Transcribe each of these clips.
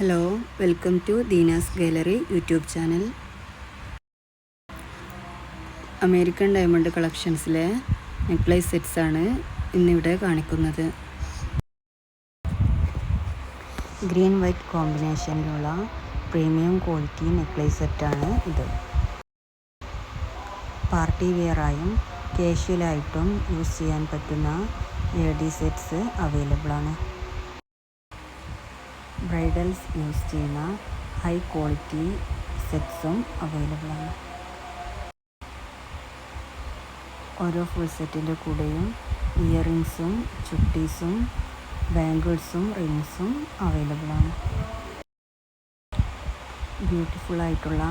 Hello welcome to Deena's gallery YouTube channel. American diamond കളക്ഷൻസിലെ necklace sets ആണ് ഇന്നിവിടെ കാണിക്കുന്നത്. Green white കോമ്പിനേഷനിലുള്ള premium quality necklace സെറ്റാണ് ഇത്. പാർട്ടി വെയറായും കാഷ്വലായിട്ടും യൂസ് ചെയ്യാൻ പറ്റുന്ന ലേഡി സെറ്റ്സ് അവൈലബിൾ ആണ് ബ്രൈഡൽസ് യൂസ് ചെയ്യുന്ന ഹൈ ക്വാളിറ്റി സെറ്റ്സും അവൈലബിൾ ആണ്. ഓരോ ഫുൾ സെറ്റിന്റെ കൂടെയും ഇയറിങ്സും ചുട്ടീസും ബാംഗിൾസും റിങ്സും അവൈലബിൾ ആണ്. ബ്യൂട്ടിഫുൾ ആയിട്ടുള്ള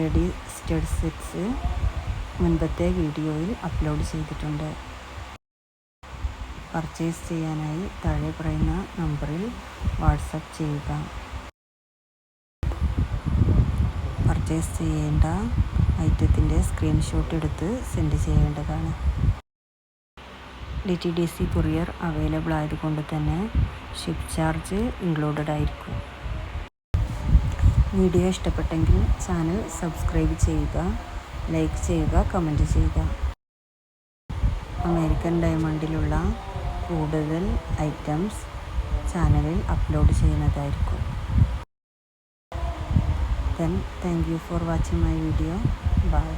എ ഡി സ്റ്റഡ് സെറ്റ്സ് മുൻപത്തെ വീഡിയോയിൽ അപ്ലോഡ് ചെയ്തിട്ടുണ്ട്. പർച്ചേസ് ചെയ്യാനായി താഴെ പറയുന്ന നമ്പറിൽ വാട്സപ്പ് ചെയ്യുക. പർച്ചേസ് ചെയ്യേണ്ട ഐറ്റത്തിന്റെ സ്ക്രീൻഷോട്ട് എടുത്ത് സെൻഡ് ചെയ്യേണ്ടതാണ്. D T D C courier available ആയതുകൊണ്ട് തന്നെ ഷിപ്പ് ചാർജ് ഇൻക്ലൂഡഡ് ആയിരിക്കും. വീഡിയോ ഇഷ്ടപ്പെട്ടെങ്കിൽ ചാനൽ സബ്സ്ക്രൈബ് ചെയ്യുക ലൈക്ക് ചെയ്യുക കമന്റ് ചെയ്യുക. അമേരിക്കൻ ഡയമണ്ടിലുള്ള കൂടുതൽ ഐറ്റംസ് ചാനലിൽ അപ്ലോഡ് ചെയ്യുന്നതായിരിക്കും. Then thank you for watching my video bye